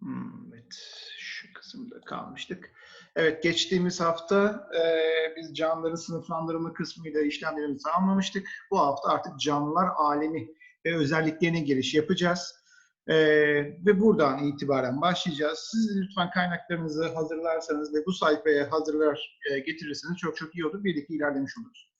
Hmm, evet, şu kısımda kalmıştık. Evet, geçtiğimiz hafta e, biz canlıların sınıflandırma kısmıyla işlemlerimizi tamamlamıştık. Bu hafta artık canlılar alemi ve özelliklerine giriş yapacağız. E, ve buradan itibaren başlayacağız. Siz lütfen kaynaklarınızı hazırlarsanız ve bu sayfaya hazırlar e, getirirseniz çok çok iyi olur. Birlikte ilerlemiş oluruz.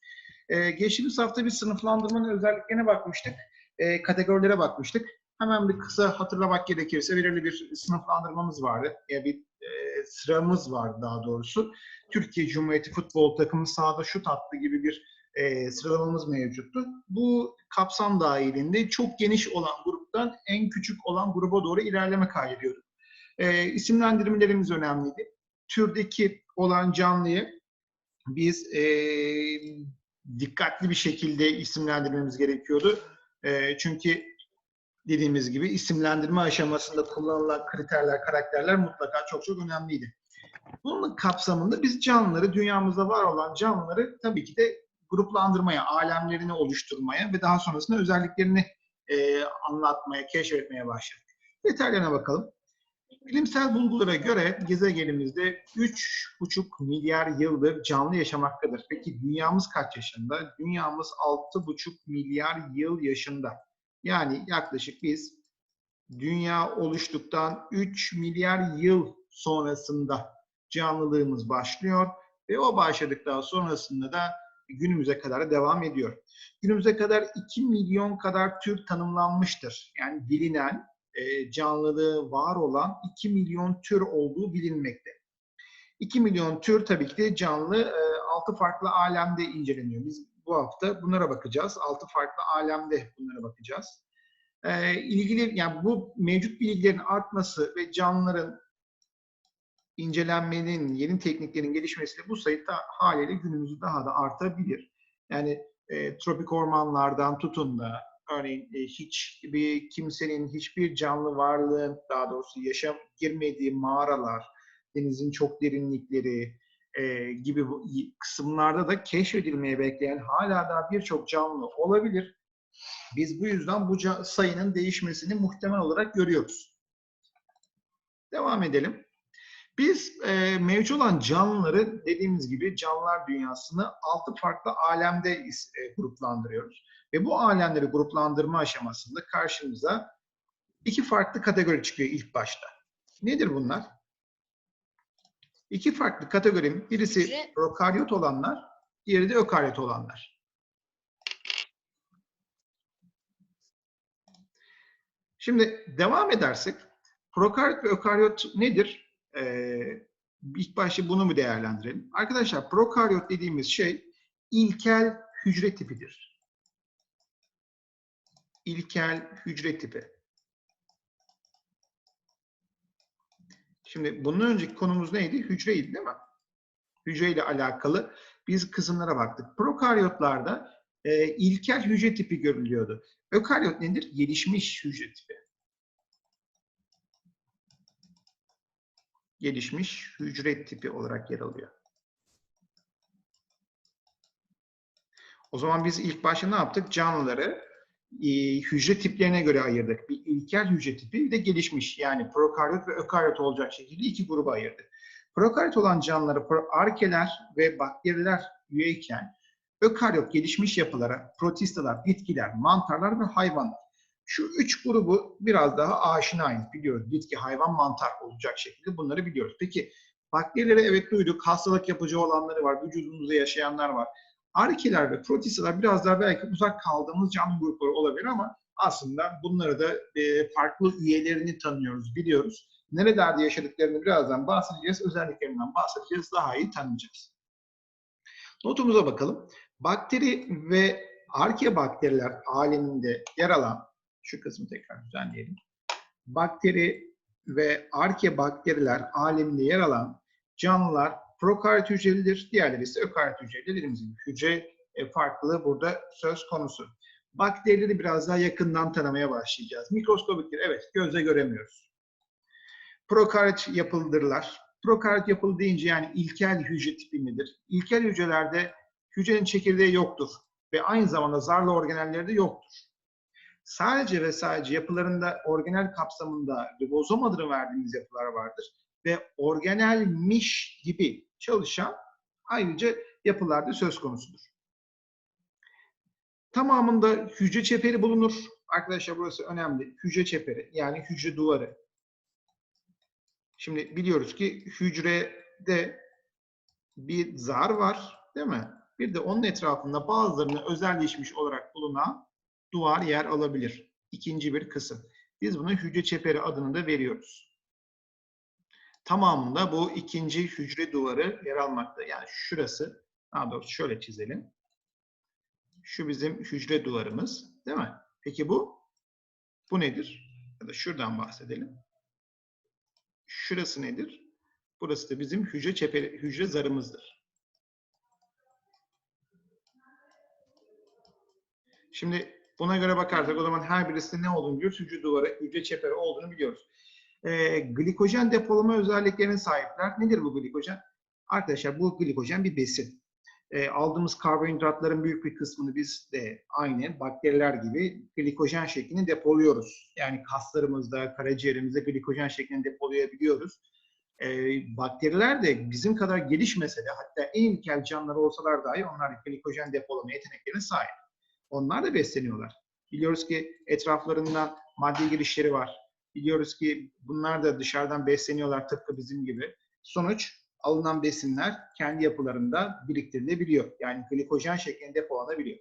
E, geçtiğimiz hafta bir sınıflandırmanın özelliklerine bakmıştık. E, kategorilere bakmıştık. Hemen bir kısa hatırlamak gerekirse belirli bir sınıflandırmamız vardı. Yani bir e, sıramız vardı daha doğrusu. Türkiye Cumhuriyeti Futbol Takımı sahada şut attı gibi bir e, sıralamamız mevcuttu. Bu kapsam dahilinde çok geniş olan gruptan en küçük olan gruba doğru ilerleme kaydediyorduk. E, isimlendirmelerimiz önemliydi. Türdeki olan canlıyı biz e, dikkatli bir şekilde isimlendirmemiz gerekiyordu. E, çünkü dediğimiz gibi isimlendirme aşamasında kullanılan kriterler, karakterler mutlaka çok çok önemliydi. Bunun kapsamında biz canlıları, dünyamızda var olan canlıları tabii ki de gruplandırmaya, alemlerini oluşturmaya ve daha sonrasında özelliklerini e, anlatmaya, keşfetmeye başladık. Detaylarına bakalım. Bilimsel bulgulara göre gezegenimizde 3,5 milyar yıldır canlı yaşamaktadır. Peki dünyamız kaç yaşında? Dünyamız 6,5 milyar yıl yaşında. Yani yaklaşık biz dünya oluştuktan 3 milyar yıl sonrasında canlılığımız başlıyor ve o başladıktan sonrasında da günümüze kadar devam ediyor. Günümüze kadar 2 milyon kadar tür tanımlanmıştır. Yani bilinen, e, canlılığı var olan 2 milyon tür olduğu bilinmekte. 2 milyon tür tabii ki de canlı 6 farklı alemde inceleniyor. Biz bu hafta bunlara bakacağız. 6 farklı alemde bunlara bakacağız. Ee, ilgili yani bu mevcut bilgilerin artması ve canlıların incelenmenin, yeni tekniklerin gelişmesiyle bu sayı da haliyle günümüzde daha da artabilir. Yani e, tropik ormanlardan tutun da örneğin e, hiç bir kimsenin hiçbir canlı varlığın daha doğrusu yaşam girmediği mağaralar, denizin çok derinlikleri, e, gibi kısımlarda da keşfedilmeye bekleyen hala daha birçok canlı olabilir. Biz bu yüzden bu sayının değişmesini muhtemel olarak görüyoruz. Devam edelim. Biz e, mevcut olan canlıları dediğimiz gibi canlılar dünyasını altı farklı alemde e, gruplandırıyoruz. Ve bu alemleri gruplandırma aşamasında karşımıza iki farklı kategori çıkıyor ilk başta. Nedir bunlar? İki farklı kategorim. Birisi prokaryot olanlar, diğeri de ökaryot olanlar. Şimdi devam edersek, prokaryot ve ökaryot nedir? Ee, ilk başta bunu mu değerlendirelim? Arkadaşlar prokaryot dediğimiz şey ilkel hücre tipidir. İlkel hücre tipi. Şimdi bunun önceki konumuz neydi? Hücreydi değil mi? Hücreyle alakalı biz kısımlara baktık. Prokaryotlarda e, ilkel hücre tipi görülüyordu. Ökaryot nedir? Gelişmiş hücre tipi. Gelişmiş hücre tipi olarak yer alıyor. O zaman biz ilk başta ne yaptık? Canlıları e, hücre tiplerine göre ayırdık. Bir ilkel hücre tipi bir de gelişmiş yani prokaryot ve ökaryot olacak şekilde iki gruba ayırdık. Prokaryot olan canlıları arkeler ve bakteriler üyeyken ökaryot gelişmiş yapılara protistalar, bitkiler, mantarlar ve hayvanlar. Şu üç grubu biraz daha aşinayız biliyoruz. Bitki, hayvan, mantar olacak şekilde bunları biliyoruz. Peki bakterilere evet duyduk. Hastalık yapıcı olanları var. Vücudumuzda yaşayanlar var. Arkeler ve protistalar biraz daha belki uzak kaldığımız canlı grupları olabilir ama aslında bunları da e, farklı üyelerini tanıyoruz, biliyoruz. Nerelerde yaşadıklarını birazdan bahsedeceğiz, özelliklerinden bahsedeceğiz, daha iyi tanıyacağız. Notumuza bakalım. Bakteri ve arkebakteriler aleminde yer alan, şu kısmı tekrar düzenleyelim. Bakteri ve arkebakteriler aleminde yer alan canlılar prokaryot hücrelidir. Diğerleri ise ökaryot hücreli. Dediğimiz gibi hücre e, farklılığı burada söz konusu. Bakterileri biraz daha yakından tanımaya başlayacağız. Mikroskobiktir, evet gözle göremiyoruz. Prokaryot yapıldırlar. Prokaryot yapılı deyince yani ilkel hücre tipi nedir? İlkel hücrelerde hücrenin çekirdeği yoktur ve aynı zamanda zarlı organelleri de yoktur. sadece ve sadece yapılarında organel kapsamında ribozom adını verdiğimiz yapılar vardır ve organelmiş gibi çalışan ayrıca yapılarda söz konusudur. Tamamında hücre çeperi bulunur. Arkadaşlar burası önemli. Hücre çeperi yani hücre duvarı. Şimdi biliyoruz ki hücrede bir zar var değil mi? Bir de onun etrafında bazılarına özelleşmiş olarak bulunan duvar yer alabilir. İkinci bir kısım. Biz buna hücre çeperi adını da veriyoruz. Tamamında bu ikinci hücre duvarı yer almakta. Yani şurası, daha doğrusu şöyle çizelim. Şu bizim hücre duvarımız, değil mi? Peki bu? Bu nedir? Ya da şuradan bahsedelim. Şurası nedir? Burası da bizim hücre çeperi, hücre zarımızdır. Şimdi buna göre bakarsak o zaman her birisinde ne olduğunu biliyoruz. Hücre duvarı, hücre çeperi olduğunu biliyoruz. E, glikojen depolama özelliklerine sahipler. Nedir bu glikojen? Arkadaşlar bu glikojen bir besin. E, aldığımız karbonhidratların büyük bir kısmını biz de aynı bakteriler gibi glikojen şeklinde depoluyoruz. Yani kaslarımızda, karaciğerimizde glikojen şeklinde depolayabiliyoruz. E, bakteriler de bizim kadar gelişmese de hatta en ilkel canlılar olsalar dahi onlar glikojen depolama yeteneklerine sahip. Onlar da besleniyorlar. Biliyoruz ki etraflarından madde girişleri var. Biliyoruz ki bunlar da dışarıdan besleniyorlar tıpkı bizim gibi. Sonuç alınan besinler kendi yapılarında biriktirilebiliyor. Yani glikojen şeklinde depolanabiliyor.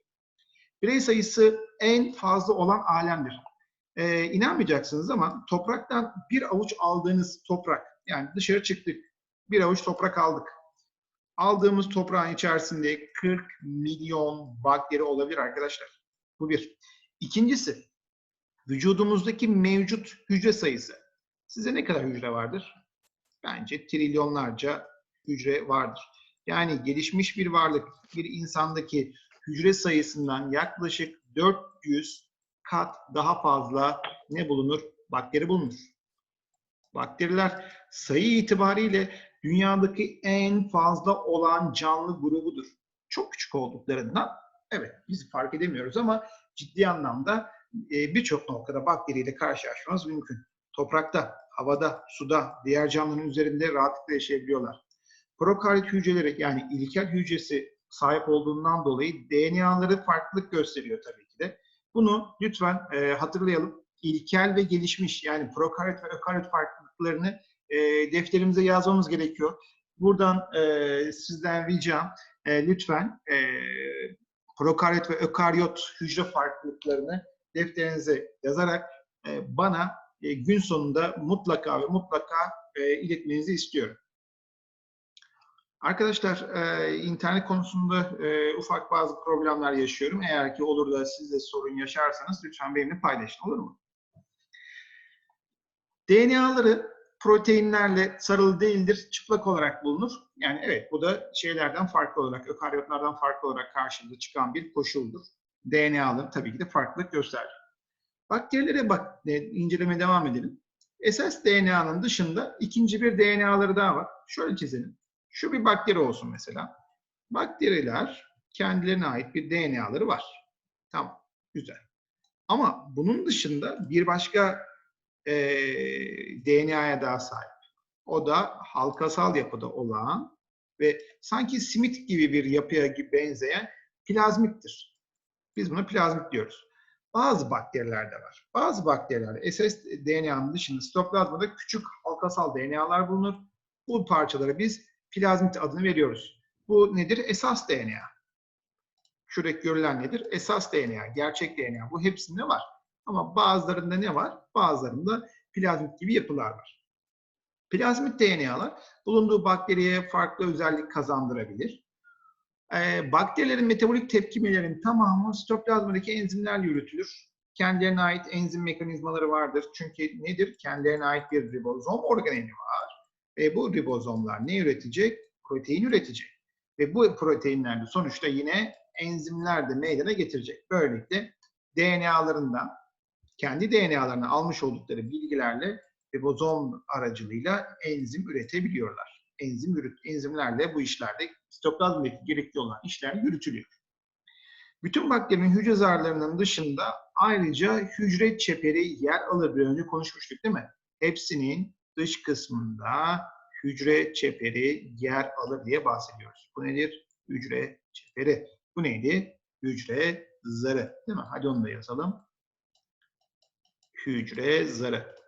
Birey sayısı en fazla olan alemdir. Ee, inanmayacaksınız ama topraktan bir avuç aldığınız toprak, yani dışarı çıktık, bir avuç toprak aldık. Aldığımız toprağın içerisinde 40 milyon bakteri olabilir arkadaşlar. Bu bir. İkincisi, vücudumuzdaki mevcut hücre sayısı. Size ne kadar hücre vardır? Bence trilyonlarca hücre vardır. Yani gelişmiş bir varlık, bir insandaki hücre sayısından yaklaşık 400 kat daha fazla ne bulunur? Bakteri bulunur. Bakteriler sayı itibariyle dünyadaki en fazla olan canlı grubudur. Çok küçük olduklarından evet biz fark edemiyoruz ama ciddi anlamda birçok noktada bakteriyle karşılaşmamız mümkün. Toprakta, havada, suda, diğer canlıların üzerinde rahatlıkla yaşayabiliyorlar. Prokaryot hücreleri yani ilkel hücresi sahip olduğundan dolayı DNA'ları farklılık gösteriyor tabii ki de. Bunu lütfen e, hatırlayalım. İlkel ve gelişmiş yani prokaryot ve ökaryot farklılıklarını e, defterimize yazmamız gerekiyor. Buradan e, sizden ricam e, lütfen e, prokaryot ve ökaryot hücre farklılıklarını defterinize yazarak e, bana e, gün sonunda mutlaka ve mutlaka e, iletmenizi istiyorum. Arkadaşlar e, internet konusunda e, ufak bazı problemler yaşıyorum. Eğer ki olur da siz de sorun yaşarsanız lütfen benimle paylaşın olur mu? DNA'ları proteinlerle sarılı değildir, çıplak olarak bulunur. Yani evet bu da şeylerden farklı olarak, ökaryotlardan farklı olarak karşımıza çıkan bir koşuldur. DNA'ları tabii ki de farklılık gösterir. Bakterilere bak, inceleme devam edelim. Esas DNA'nın dışında ikinci bir DNA'ları daha var. Şöyle çizelim. Şu bir bakteri olsun mesela. Bakteriler kendilerine ait bir DNA'ları var. Tamam, güzel. Ama bunun dışında bir başka e, DNA'ya daha sahip. O da halkasal yapıda olan ve sanki simit gibi bir yapıya benzeyen plazmittir. Biz buna plazmit diyoruz. Bazı bakterilerde var. Bazı bakterilerde SS DNA'nın dışında sitoplazmada küçük halkasal DNA'lar bulunur. Bu parçalara biz plazmit adını veriyoruz. Bu nedir? Esas DNA. Şuradaki görülen nedir? Esas DNA, gerçek DNA. Bu hepsinde var. Ama bazılarında ne var? Bazılarında plazmit gibi yapılar var. Plazmit DNA'lar bulunduğu bakteriye farklı özellik kazandırabilir. Ee, bakterilerin metabolik tepkimelerinin tamamı sitoplazmadaki enzimlerle yürütülür. Kendilerine ait enzim mekanizmaları vardır. Çünkü nedir? Kendilerine ait bir ribozom organeli var. Ve bu ribozomlar ne üretecek? Protein üretecek. Ve bu proteinler de sonuçta yine enzimler de meydana getirecek. Böylelikle DNA'larından kendi DNA'larını almış oldukları bilgilerle ribozom aracılığıyla enzim üretebiliyorlar. Enzim yürüt, enzimlerle bu işlerde sitoplazmadaki gerekli olan işler yürütülüyor. Bütün bakterinin hücre zarlarının dışında ayrıca hücre çeperi yer alır. Bir önce konuşmuştuk değil mi? Hepsinin dış kısmında hücre çeperi yer alır diye bahsediyoruz. Bu nedir? Hücre çeperi. Bu neydi? Hücre zarı. Değil mi? Hadi onu da yazalım. Hücre zarı.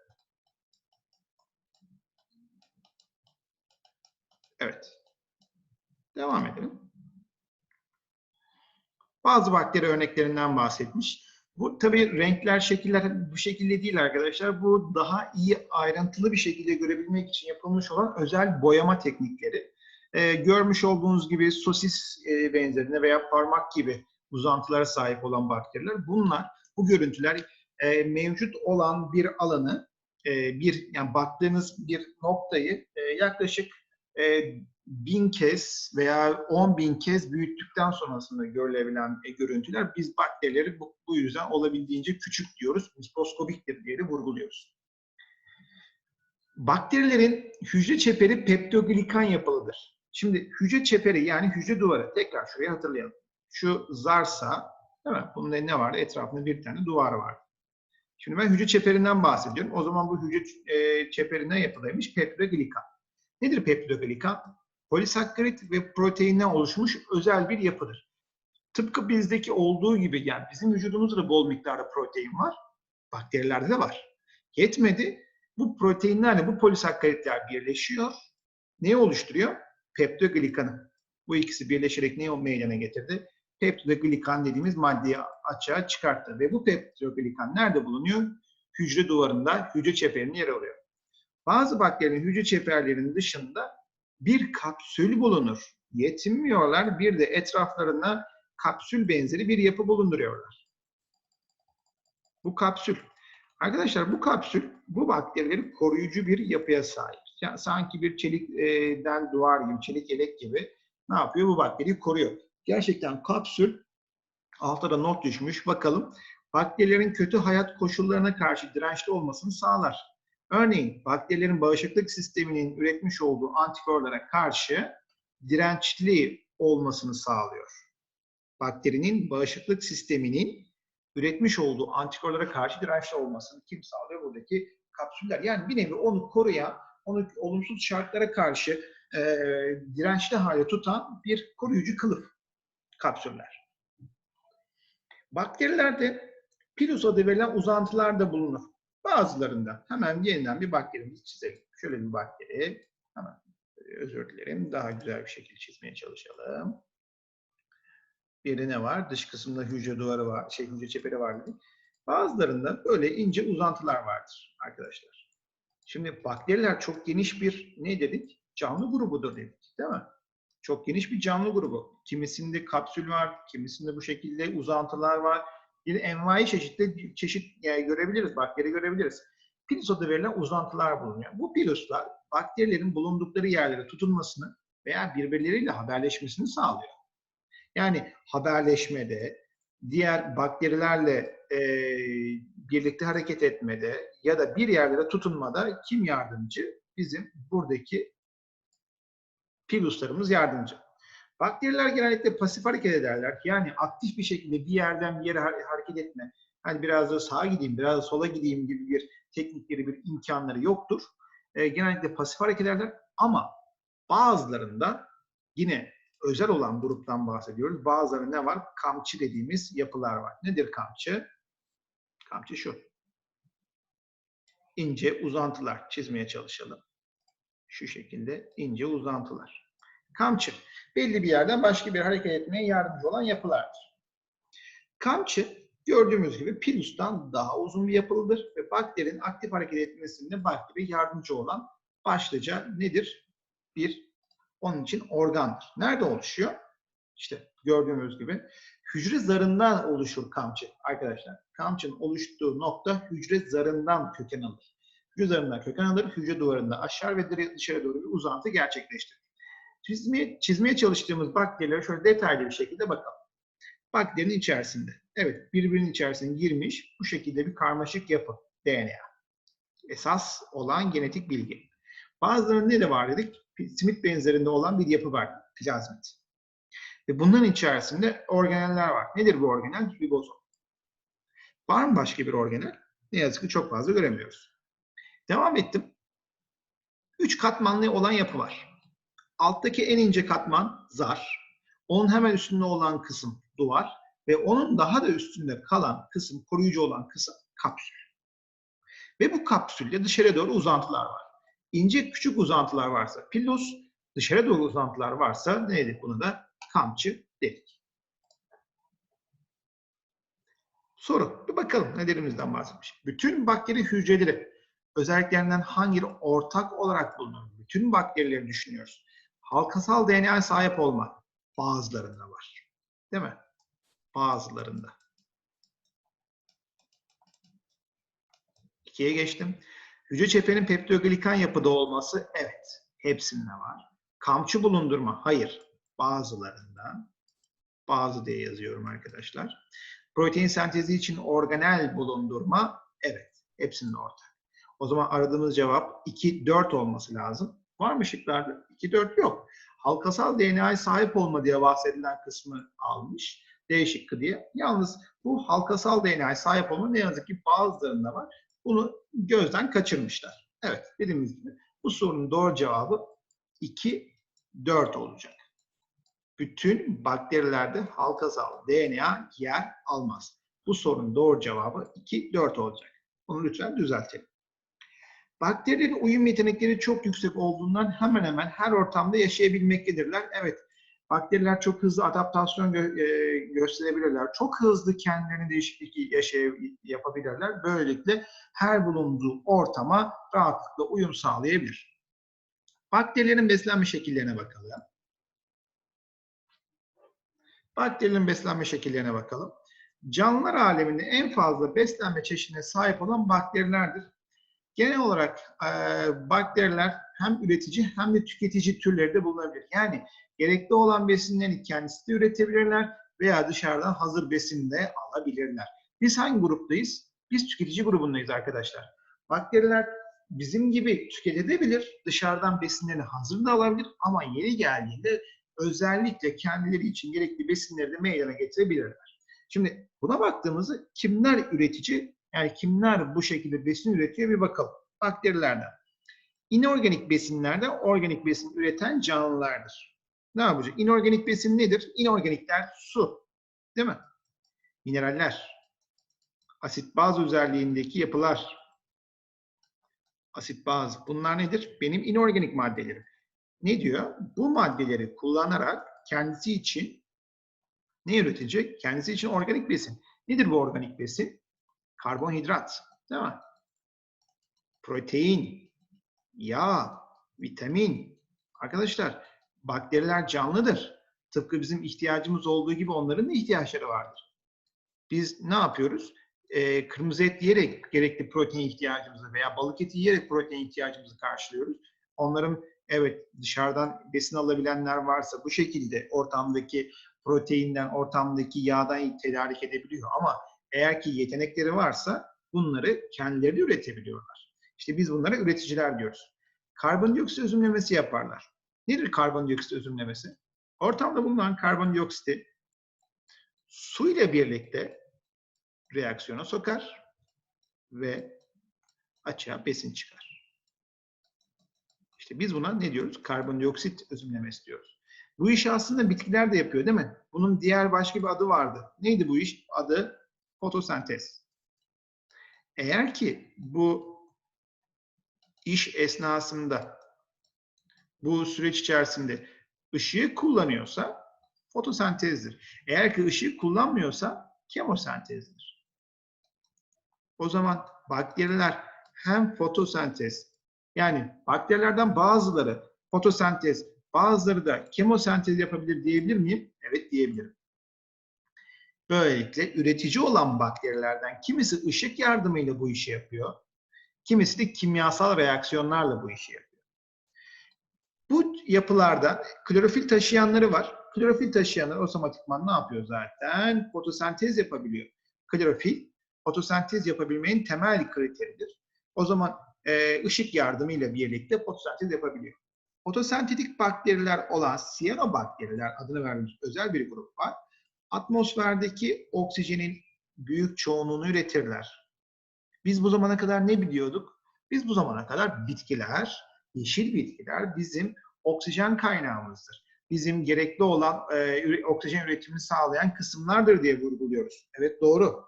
Evet. Devam edelim. Bazı bakteri örneklerinden bahsetmiş. Bu tabii renkler, şekiller bu şekilde değil arkadaşlar. Bu daha iyi ayrıntılı bir şekilde görebilmek için yapılmış olan özel boyama teknikleri. Ee, görmüş olduğunuz gibi sosis e, benzerine veya parmak gibi uzantılara sahip olan bakteriler. Bunlar, bu görüntüler e, mevcut olan bir alanı, e, bir yani baktığınız bir noktayı e, yaklaşık e, bin kez veya on bin kez büyüttükten sonrasında görülebilen e, görüntüler biz bakterileri bu, bu yüzden olabildiğince küçük diyoruz. Mikroskobiktir diye de vurguluyoruz. Bakterilerin hücre çeperi peptoglikan yapılıdır. Şimdi hücre çeperi yani hücre duvarı tekrar şuraya hatırlayalım. Şu zarsa değil mi? Bunun ne vardı? Etrafında bir tane duvar vardı. Şimdi ben hücre çeperinden bahsediyorum. O zaman bu hücre e, çeperinden yapılıymış peptoglikan. Nedir peptoglikan? Polisakkarit ve proteinden oluşmuş özel bir yapıdır. Tıpkı bizdeki olduğu gibi yani bizim vücudumuzda da bol miktarda protein var. Bakterilerde de var. Yetmedi. Bu proteinlerle bu polisakkaritler birleşiyor. Neyi oluşturuyor? Peptoglikanı. Bu ikisi birleşerek neyi meydana getirdi? Peptoglikan dediğimiz maddeyi açığa çıkarttı. Ve bu peptoglikan nerede bulunuyor? Hücre duvarında, hücre çeperinin yer alıyor. Bazı bakterilerin hücre çeperlerinin dışında bir kapsül bulunur. Yetinmiyorlar, bir de etraflarına kapsül benzeri bir yapı bulunduruyorlar. Bu kapsül. Arkadaşlar bu kapsül bu bakterileri koruyucu bir yapıya sahip. Yani sanki bir çelikten duvar gibi, çelik yelek gibi ne yapıyor? Bu bakteriyi koruyor. Gerçekten kapsül altta da not düşmüş. Bakalım bakterilerin kötü hayat koşullarına karşı dirençli olmasını sağlar. Örneğin bakterilerin bağışıklık sisteminin üretmiş olduğu antikorlara karşı dirençli olmasını sağlıyor. Bakterinin bağışıklık sisteminin üretmiş olduğu antikorlara karşı dirençli olmasını kim sağlıyor? Buradaki kapsüller. Yani bir nevi onu koruyan, onu olumsuz şartlara karşı e, dirençli hale tutan bir koruyucu kılıf kapsüller. Bakterilerde pilus adı verilen uzantılar da bulunur. Bazılarında hemen yeniden bir bakterimizi çizelim. Şöyle bir bakteri. Hemen özür dilerim. Daha güzel bir şekilde çizmeye çalışalım. Bir ne var? Dış kısımda hücre duvarı var, şey hücre çeperi var dedik. Bazılarında böyle ince uzantılar vardır arkadaşlar. Şimdi bakteriler çok geniş bir ne dedik? Canlı grubudur dedik, değil mi? Çok geniş bir canlı grubu. Kimisinde kapsül var, kimisinde bu şekilde uzantılar var. Yine envai çeşitli çeşit yani görebiliriz, bakteri görebiliriz. Pilus verilen uzantılar bulunuyor. Bu piluslar bakterilerin bulundukları yerlere tutunmasını veya birbirleriyle haberleşmesini sağlıyor. Yani haberleşmede, diğer bakterilerle e, birlikte hareket etmede ya da bir yerlere tutunmada kim yardımcı? Bizim buradaki piluslarımız yardımcı. Bakteriler genellikle pasif hareket ederler. Yani aktif bir şekilde bir yerden bir yere hareket etme, hani biraz da sağa gideyim, biraz da sola gideyim gibi bir teknikleri, bir imkanları yoktur. E, genellikle pasif hareket ederler ama bazılarında yine özel olan gruptan bahsediyoruz. Bazılarında ne var? Kamçı dediğimiz yapılar var. Nedir kamçı? Kamçı şu. İnce uzantılar çizmeye çalışalım. Şu şekilde ince uzantılar. Kamçı belli bir yerden başka bir hareket etmeye yardımcı olan yapılardır. Kamçı gördüğümüz gibi pilustan daha uzun bir yapılıdır ve bakterinin aktif hareket etmesinde bakteri yardımcı olan başlıca nedir? Bir onun için organdır. Nerede oluşuyor? İşte gördüğümüz gibi hücre zarından oluşur kamçı arkadaşlar. Kamçının oluştuğu nokta hücre zarından köken alır. Hücre zarından köken alır, hücre duvarında aşağı ve dışarı doğru bir uzantı gerçekleştirir. Çizmeye, çizmeye çalıştığımız bakterilere şöyle detaylı bir şekilde bakalım. Bakterinin içerisinde. Evet, birbirinin içerisine girmiş bu şekilde bir karmaşık yapı, DNA. Esas olan genetik bilgi. Bazılarında ne de var dedik? Simit benzerinde olan bir yapı var, plazmit. Ve bunların içerisinde organeller var. Nedir bu organel? Ribozom. Var mı başka bir organel? Ne yazık ki çok fazla göremiyoruz. Devam ettim. Üç katmanlı olan yapı var. Alttaki en ince katman zar. Onun hemen üstünde olan kısım duvar. Ve onun daha da üstünde kalan kısım, koruyucu olan kısım kapsül. Ve bu kapsülde dışarıya doğru uzantılar var. İnce küçük uzantılar varsa pillus, dışarı doğru uzantılar varsa ne dedik bunu da? Kamçı dedik. Soru. Bir bakalım nelerimizden bahsetmiş. Bütün bakteri hücreleri özelliklerinden hangileri ortak olarak bulunur? Bütün bakterileri düşünüyoruz. Halkasal DNA sahip olma bazılarında var. Değil mi? Bazılarında. İkiye geçtim. Hücre çepenin peptidoglikan yapıda olması evet. Hepsinde var. Kamçı bulundurma hayır. Bazılarında. Bazı diye yazıyorum arkadaşlar. Protein sentezi için organel bulundurma evet. Hepsinde ortak. O zaman aradığımız cevap 2, 4 olması lazım. Var mı şıklarda? 2, 4 yok. Halkasal DNA'ya sahip olma diye bahsedilen kısmı almış. D şıkkı diye. Yalnız bu halkasal DNA'ya sahip olma ne yazık ki bazılarında var. Bunu gözden kaçırmışlar. Evet, dediğimiz gibi bu sorunun doğru cevabı 2, 4 olacak. Bütün bakterilerde halkasal DNA yer almaz. Bu sorunun doğru cevabı 2, 4 olacak. Bunu lütfen düzeltelim. Bakterilerin uyum yetenekleri çok yüksek olduğundan hemen hemen her ortamda yaşayabilmektedirler. Evet, bakteriler çok hızlı adaptasyon gö- e, gösterebilirler. Çok hızlı kendilerini değişiklik yaşay- yapabilirler. Böylelikle her bulunduğu ortama rahatlıkla uyum sağlayabilir. Bakterilerin beslenme şekillerine bakalım. Bakterilerin beslenme şekillerine bakalım. Canlılar aleminde en fazla beslenme çeşidine sahip olan bakterilerdir. Genel olarak e, bakteriler hem üretici hem de tüketici türleri bulunabilir. Yani gerekli olan besinleri kendisi de üretebilirler veya dışarıdan hazır besin de alabilirler. Biz hangi gruptayız? Biz tüketici grubundayız arkadaşlar. Bakteriler bizim gibi tüketebilir, dışarıdan besinlerini hazır da alabilir ama yeri geldiğinde özellikle kendileri için gerekli besinleri de meydana getirebilirler. Şimdi buna baktığımızda kimler üretici, yani kimler bu şekilde besin üretiyor bir bakalım. Bakterilerden. İnorganik besinlerde organik besin üreten canlılardır. Ne yapacak? İnorganik besin nedir? İnorganikler su. Değil mi? Mineraller. Asit baz özelliğindeki yapılar. Asit baz. Bunlar nedir? Benim inorganik maddelerim. Ne diyor? Bu maddeleri kullanarak kendisi için ne üretecek? Kendisi için organik besin. Nedir bu organik besin? Karbonhidrat. Değil mi? Protein, yağ, vitamin. Arkadaşlar bakteriler canlıdır. Tıpkı bizim ihtiyacımız olduğu gibi onların da ihtiyaçları vardır. Biz ne yapıyoruz? Ee, kırmızı et yiyerek gerekli protein ihtiyacımızı veya balık eti yiyerek protein ihtiyacımızı karşılıyoruz. Onların evet dışarıdan besin alabilenler varsa bu şekilde ortamdaki proteinden, ortamdaki yağdan tedarik edebiliyor. Ama eğer ki yetenekleri varsa bunları kendileri üretebiliyorlar. İşte biz bunlara üreticiler diyoruz. Karbondioksit özümlemesi yaparlar. Nedir karbondioksit özümlemesi? Ortamda bulunan karbondioksiti su ile birlikte reaksiyona sokar ve açığa besin çıkar. İşte biz buna ne diyoruz? Karbondioksit özümlemesi diyoruz. Bu işi aslında bitkiler de yapıyor değil mi? Bunun diğer başka bir adı vardı. Neydi bu iş? Adı fotosentez. Eğer ki bu iş esnasında bu süreç içerisinde ışığı kullanıyorsa fotosentezdir. Eğer ki ışığı kullanmıyorsa kemosentezdir. O zaman bakteriler hem fotosentez yani bakterilerden bazıları fotosentez, bazıları da kemosentez yapabilir diyebilir miyim? Evet diyebilirim. Böylelikle üretici olan bakterilerden kimisi ışık yardımıyla bu işi yapıyor, kimisi de kimyasal reaksiyonlarla bu işi yapıyor. Bu yapılarda klorofil taşıyanları var. Klorofil taşıyanlar otomatikman ne yapıyor zaten? Fotosentez yapabiliyor. Klorofil fotosentez yapabilmenin temel kriteridir. O zaman e, ışık yardımıyla birlikte fotosentez yapabiliyor. Fotosentetik bakteriler olan siyanobakteriler adını verdiğimiz özel bir grup var. Atmosferdeki oksijenin büyük çoğunluğunu üretirler. Biz bu zamana kadar ne biliyorduk? Biz bu zamana kadar bitkiler, yeşil bitkiler bizim oksijen kaynağımızdır. Bizim gerekli olan e, oksijen üretimini sağlayan kısımlardır diye vurguluyoruz. Evet doğru.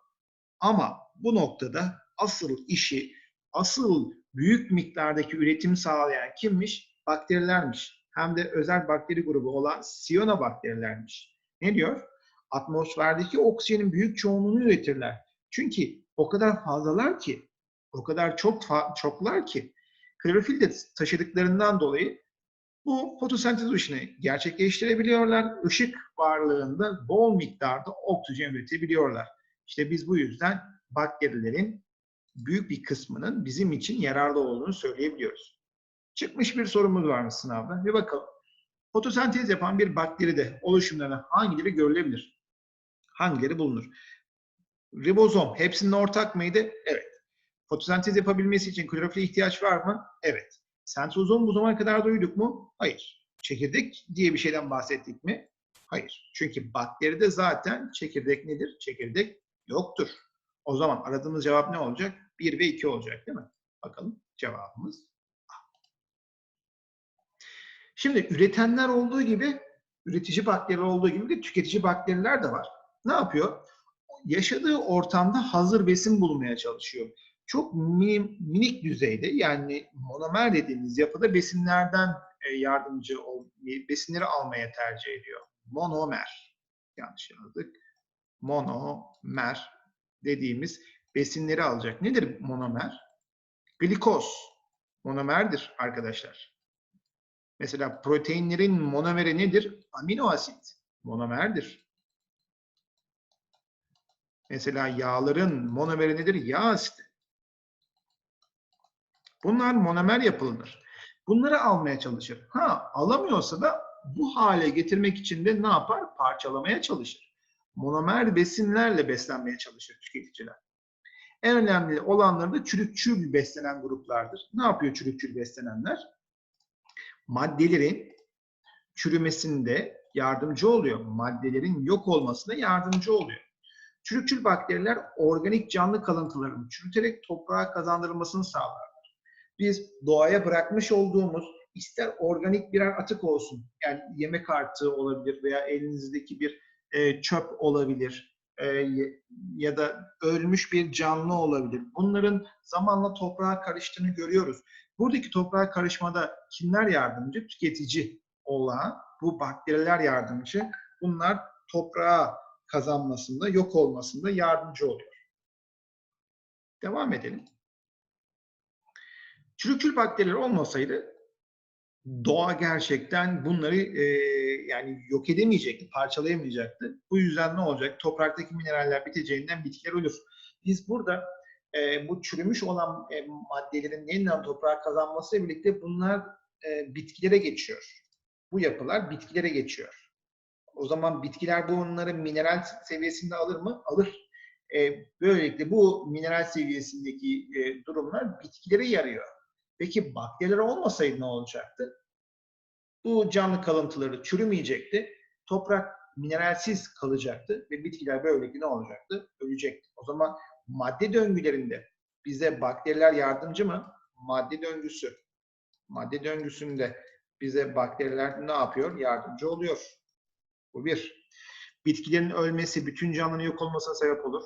Ama bu noktada asıl işi, asıl büyük miktardaki üretimi sağlayan kimmiş? Bakterilermiş. Hem de özel bakteri grubu olan siyonobakterilermiş. Ne diyor? Atmosferdeki oksijenin büyük çoğunluğunu üretirler. Çünkü o kadar fazlalar ki, o kadar çok çoklar ki klorofil de taşıdıklarından dolayı bu fotosentez işini gerçekleştirebiliyorlar. Işık varlığında bol miktarda oksijen üretebiliyorlar. İşte biz bu yüzden bakterilerin büyük bir kısmının bizim için yararlı olduğunu söyleyebiliyoruz. Çıkmış bir sorumuz var mı sınavda? Bir bakalım. Fotosentez yapan bir bakteride oluşumlarına hangileri görülebilir? Hangileri bulunur? Ribozom hepsinin ortak mıydı? Evet. Fotosentez yapabilmesi için klorofile ihtiyaç var mı? Evet. Sentrozom bu zamana kadar duyduk mu? Hayır. Çekirdek diye bir şeyden bahsettik mi? Hayır. Çünkü bakteride zaten çekirdek nedir? Çekirdek yoktur. O zaman aradığımız cevap ne olacak? 1 ve 2 olacak değil mi? Bakalım cevabımız. Şimdi üretenler olduğu gibi, üretici bakteriler olduğu gibi de tüketici bakteriler de var. Ne yapıyor? Yaşadığı ortamda hazır besin bulmaya çalışıyor. Çok minim, minik düzeyde yani monomer dediğimiz yapıda besinlerden e, yardımcı ol, besinleri almaya tercih ediyor. Monomer. Yanlış yazdık. Monomer dediğimiz besinleri alacak. Nedir monomer? Glikoz. Monomerdir arkadaşlar. Mesela proteinlerin monomeri nedir? Amino asit. Monomerdir. Mesela yağların monomeri nedir? Yağ asidi. Bunlar monomer yapılıdır. Bunları almaya çalışır. Ha alamıyorsa da bu hale getirmek için de ne yapar? Parçalamaya çalışır. Monomer besinlerle beslenmeye çalışır tüketiciler. En önemli olanları da çürükçül beslenen gruplardır. Ne yapıyor çürükçül beslenenler? Maddelerin çürümesinde yardımcı oluyor. Maddelerin yok olmasına yardımcı oluyor. Çürükçül bakteriler organik canlı kalıntılarını çürüterek toprağa kazandırılmasını sağlarlar. Biz doğaya bırakmış olduğumuz ister organik birer atık olsun, yani yemek artığı olabilir veya elinizdeki bir e, çöp olabilir e, ya da ölmüş bir canlı olabilir. Bunların zamanla toprağa karıştığını görüyoruz. Buradaki toprağa karışmada kimler yardımcı? Tüketici olan bu bakteriler yardımcı. Bunlar toprağa kazanmasında, yok olmasında yardımcı oluyor. Devam edelim. Çürükçül bakteriler olmasaydı doğa gerçekten bunları e, yani yok edemeyecekti, parçalayamayacaktı. Bu yüzden ne olacak? Topraktaki mineraller biteceğinden bitkiler ölür. Biz burada e, bu çürümüş olan e, maddelerin yeniden toprağa kazanmasıyla birlikte bunlar e, bitkilere geçiyor. Bu yapılar bitkilere geçiyor. O zaman bitkiler bunları mineral seviyesinde alır mı? Alır. E, böylelikle bu mineral seviyesindeki e, durumlar bitkilere yarıyor. Peki bakteriler olmasaydı ne olacaktı? Bu canlı kalıntıları çürümeyecekti. Toprak mineralsiz kalacaktı ve bitkiler böylelikle ne olacaktı? Ölecekti. O zaman madde döngülerinde bize bakteriler yardımcı mı? Madde döngüsü. Madde döngüsünde bize bakteriler ne yapıyor? Yardımcı oluyor. Bu bir. Bitkilerin ölmesi bütün canlının yok olmasına sebep olur.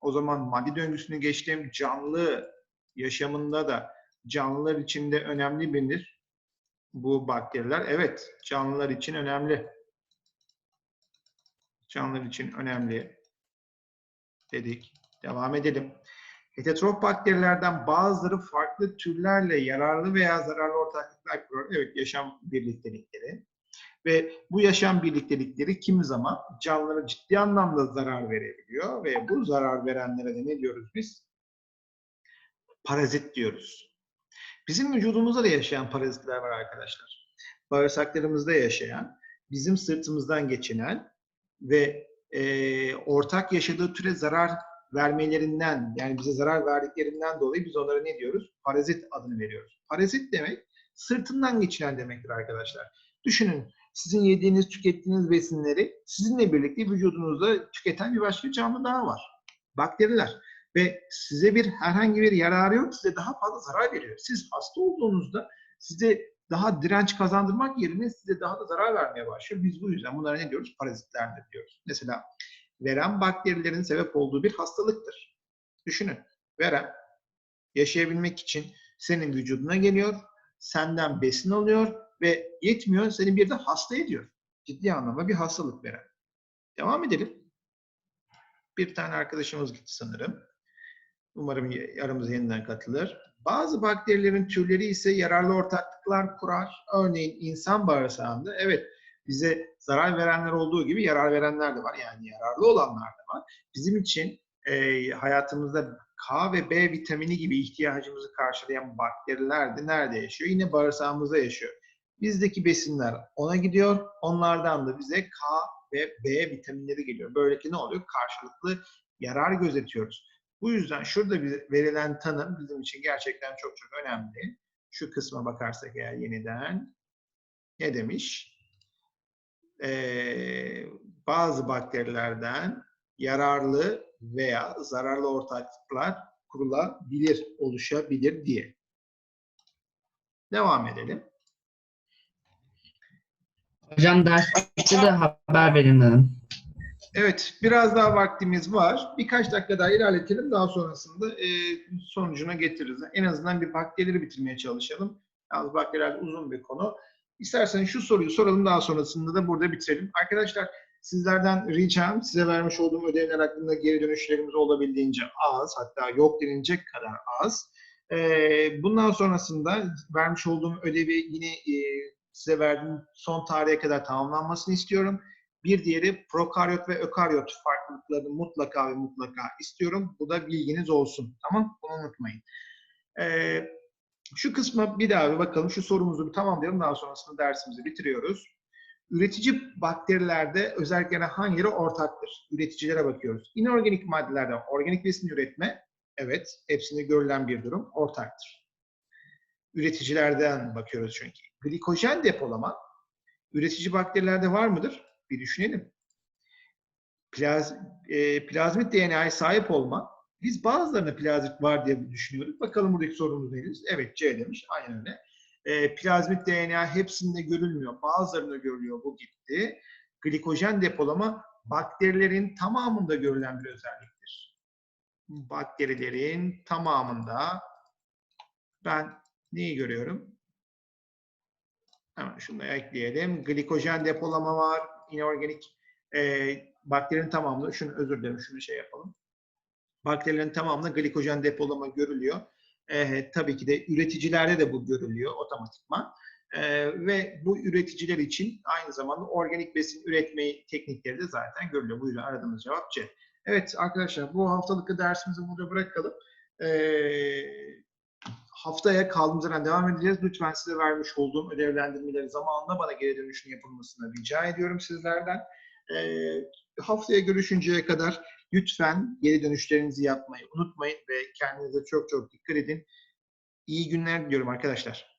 O zaman madde döngüsünü geçtiğim canlı yaşamında da canlılar için de önemli midir? Bu bakteriler. Evet, canlılar için önemli. Canlılar için önemli dedik. Devam edelim. Heterotrof bakterilerden bazıları farklı türlerle yararlı veya zararlı ortaklıklar kurar. Evet, yaşam birliktelikleri. Ve bu yaşam birliktelikleri kimi zaman canlılara ciddi anlamda zarar verebiliyor ve bu zarar verenlere de ne diyoruz biz? Parazit diyoruz. Bizim vücudumuzda da yaşayan parazitler var arkadaşlar. Bağırsaklarımızda yaşayan, bizim sırtımızdan geçinen ve e, ortak yaşadığı türe zarar vermelerinden, yani bize zarar verdiklerinden dolayı biz onlara ne diyoruz? Parazit adını veriyoruz. Parazit demek sırtından geçinen demektir arkadaşlar. Düşünün sizin yediğiniz, tükettiğiniz besinleri sizinle birlikte vücudunuzda tüketen bir başka canlı daha var. bakteriler ve size bir herhangi bir yararı yok, size daha fazla zarar veriyor. Siz hasta olduğunuzda size daha direnç kazandırmak yerine size daha da zarar vermeye başlıyor. Biz bu yüzden bunlara ne diyoruz? Parazitlerdir diyoruz. Mesela verem bakterilerin sebep olduğu bir hastalıktır. Düşünün, verem yaşayabilmek için senin vücuduna geliyor, senden besin alıyor ve yetmiyor, seni bir de hasta ediyor. Ciddi anlamda bir hastalık veren. Devam edelim. Bir tane arkadaşımız gitti sanırım. Umarım aramıza yeniden katılır. Bazı bakterilerin türleri ise yararlı ortaklıklar kurar. Örneğin insan bağırsağında evet bize zarar verenler olduğu gibi yarar verenler de var. Yani yararlı olanlar da var. Bizim için e, hayatımızda K ve B vitamini gibi ihtiyacımızı karşılayan bakteriler de nerede yaşıyor? Yine bağırsağımızda yaşıyor. Bizdeki besinler ona gidiyor. Onlardan da bize K ve B vitaminleri geliyor. Böylelikle ne oluyor? Karşılıklı yarar gözetiyoruz. Bu yüzden şurada verilen tanım bizim için gerçekten çok çok önemli. Şu kısma bakarsak eğer yeniden ne demiş? Ee, bazı bakterilerden yararlı veya zararlı ortaklıklar kurulabilir, oluşabilir diye. Devam edelim. Hocam derste de haber verin dedim. Evet, biraz daha vaktimiz var. Birkaç dakika daha ilerletelim. Daha sonrasında e, sonucuna getiririz. En azından bir bakterileri bitirmeye çalışalım. Yalnız bakteriler uzun bir konu. İsterseniz şu soruyu soralım. Daha sonrasında da burada bitirelim. Arkadaşlar sizlerden ricam size vermiş olduğum ödevler hakkında geri dönüşlerimiz olabildiğince az. Hatta yok denilecek kadar az. E, bundan sonrasında vermiş olduğum ödevi yine e, size verdiğim son tarihe kadar tamamlanmasını istiyorum. Bir diğeri prokaryot ve ökaryot farklılıklarını mutlaka ve mutlaka istiyorum. Bu da bilginiz olsun. Tamam? Bunu unutmayın. Ee, şu kısma bir daha bir bakalım. Şu sorumuzu bir tamamlayalım. Daha sonrasında dersimizi bitiriyoruz. Üretici bakterilerde özellikle hangileri ortaktır? Üreticilere bakıyoruz. İnorganik maddelerden organik besin üretme, evet, hepsinde görülen bir durum, ortaktır. Üreticilerden bakıyoruz çünkü. Glikojen depolama, üretici bakterilerde var mıdır? Bir düşünelim. Plaz, e, plazmit DNA'ya sahip olma. Biz bazılarına plazmit var diye düşünüyoruz. Bakalım buradaki sorumuz nedir? Evet C demiş. Aynen öyle. E, plazmit DNA hepsinde görülmüyor. Bazılarında görülüyor. Bu gitti. Glikojen depolama bakterilerin tamamında görülen bir özelliktir. Bakterilerin tamamında ben neyi görüyorum? Hemen şunu da ekleyelim. Glikojen depolama var. inorganik e, bakterinin tamamında, şunu özür dilerim, şunu şey yapalım. Bakterilerin tamamında glikojen depolama görülüyor. E, tabii ki de üreticilerde de bu görülüyor otomatikman. E, ve bu üreticiler için aynı zamanda organik besin üretmeyi teknikleri de zaten görülüyor. Bu yüzden aradığımız cevap C. Evet arkadaşlar bu haftalık dersimizi burada bırakalım. Ee, haftaya kaldığımız yerden devam edeceğiz. Lütfen size vermiş olduğum ödevlendirmeleri zamanında bana geri dönüşünü yapılmasını rica ediyorum sizlerden. Ee, haftaya görüşünceye kadar lütfen geri dönüşlerinizi yapmayı unutmayın ve kendinize çok çok dikkat edin. İyi günler diliyorum arkadaşlar.